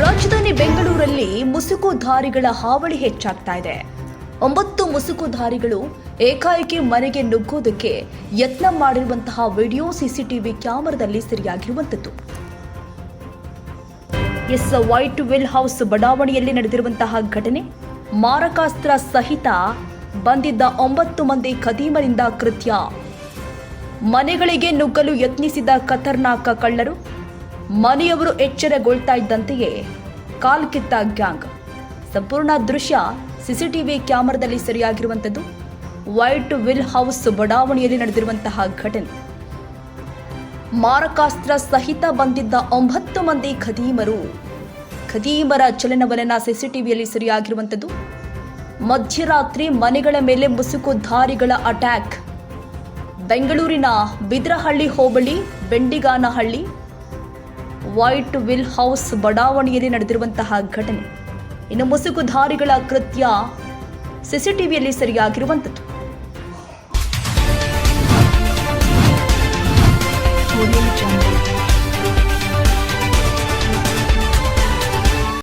ರಾಜಧಾನಿ ಬೆಂಗಳೂರಲ್ಲಿ ಮುಸುಕುಧಾರಿಗಳ ಹಾವಳಿ ಹೆಚ್ಚಾಗ್ತಾ ಇದೆ. ಒಂಬತ್ತು ಮುಸುಕುಧಾರಿಗಳು ಏಕಾಏಕಿ ಮನೆಗೆ ನುಗ್ಗೋದಕ್ಕೆ ಯತ್ನ ಮಾಡಿರುವಂತಹ ವಿಡಿಯೋ ಸಿಸಿಟಿವಿ ಕ್ಯಾಮೆರಾದಲ್ಲಿ ಸೆರೆಯಾಗಿರುವಂಥದ್ದು. ಎಸ್ ವೈಟ್ ವಿಲ್ ಹೌಸ್ ಬಡಾವಣೆಯಲ್ಲಿ ನಡೆದಿರುವಂತಹ ಘಟನೆ, ಮಾರಕಾಸ್ತ್ರ ಸಹಿತ ಬಂದಿದ್ದ ಒಂಬತ್ತು ಮಂದಿ ಖದೀಮರಿಂದ ಕೃತ್ಯ. ಮನೆಗಳಿಗೆ ನುಗ್ಗಲು ಯತ್ನಿಸಿದ ಖತರ್ನಾಕ ಕಳ್ಳರು ಮನೆಯವರು ಎಚ್ಚರಗೊಳ್ತಾ ಇದ್ದಂತೆಯೇ ಕಾಲ್ಕಿತ್ತ ಗ್ಯಾಂಗ್. ಸಂಪೂರ್ಣ ದೃಶ್ಯ ಸಿಸಿಟಿವಿ ಕ್ಯಾಮರಾದಲ್ಲಿ ಸೆರೆಯಾಗಿರುವಂಥದ್ದು. ವೈಟ್ ವಿಲ್ ಹೌಸ್ ಬಡಾವಣೆಯಲ್ಲಿ ನಡೆದಿರುವಂತಹ ಘಟನೆ. ಮಾರಕಾಸ್ತ್ರ ಸಹಿತ ಬಂದಿದ್ದ ಒಂಬತ್ತು ಮಂದಿ ಖದೀಮರು. ಖದೀಮರ ಚಲನವಲನ ಸಿಸಿಟಿವಿಯಲ್ಲಿ ಸೆರೆಯಾಗಿರುವಂಥದ್ದು. ಮಧ್ಯರಾತ್ರಿ ಮನೆಗಳ ಮೇಲೆ ಮುಸುಕುಧಾರಿಗಳ ಅಟ್ಯಾಕ್. ಬೆಂಗಳೂರಿನ ಬಿದ್ರಹಳ್ಳಿ ಹೋಬಳಿ, ಬೆಂಡಿಗಾನಹಳ್ಳಿ ವೈಟ್ ವಿಲ್ ಹೌಸ್ ಬಡಾವಣೆಯಲ್ಲಿ ನಡೆದಿರುವಂತಹ ಘಟನೆ. ಇನ್ನು ಮುಸುಕುಧಾರಿಗಳ ಕೃತ್ಯ ಸಿಸಿಟಿವಿಯಲ್ಲಿ ಸರಿಯಾಗಿರುವಂಥದ್ದು.